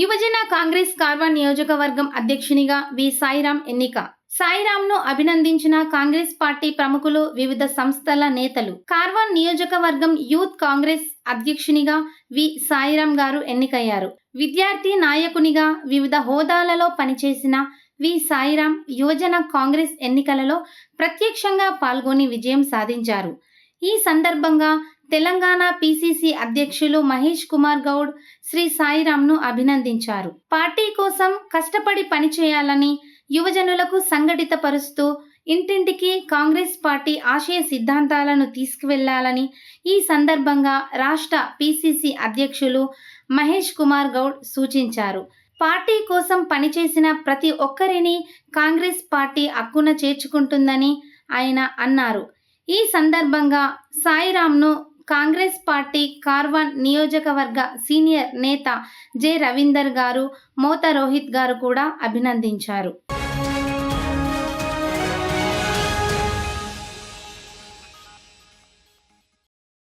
యువజన కాంగ్రెస్ కార్వాన్ నియోజకవర్గం అధ్యక్షునిగా వి సాయిరాం ఎన్నిక. సాయిరాంను అభినందించిన కాంగ్రెస్ పార్టీ ప్రముఖులు వివిధ సంస్థల నేతలు. కార్వాన్ నియోజకవర్గం యూత్ కాంగ్రెస్ అధ్యక్షునిగా వి సాయిరాం గారు ఎన్నికయ్యారు. విద్యార్థి నాయకునిగా వివిధ హోదాలలో పనిచేసిన వి సాయిరాం యువజన కాంగ్రెస్ ఎన్నికలలో ప్రత్యక్షంగా పాల్గొని విజయం సాధించారు. ఈ సందర్భంగా తెలంగాణ పిసిసి అధ్యక్షులు మహేష్ కుమార్ గౌడ్ శ్రీ సాయిరాంను అభినందించారు. పార్టీ కోసం కష్టపడి పనిచేయాలని యువజనులకు సంఘటితపరుస్తూ ఇంటింటికి కాంగ్రెస్ పార్టీ ఆశయ సిద్ధాంతాలను తీసుకువెళ్ళాలని ఈ సందర్భంగా రాష్ట్ర పిసిసి అధ్యక్షులు మహేష్ కుమార్ గౌడ్ సూచించారు. పార్టీ కోసం పనిచేసిన ప్రతి ఒక్కరిని కాంగ్రెస్ పార్టీ అక్కున చేర్చుకుంటుందని ఆయన అన్నారు. ఈ సందర్భంగా సాయిరాంను కాంగ్రెస్ పార్టీ కార్వాన్ నియోజకవర్గ సీనియర్ నేత జె రవీందర్ గారు మోత రోహిత్ గారు కూడా అభినందించారు.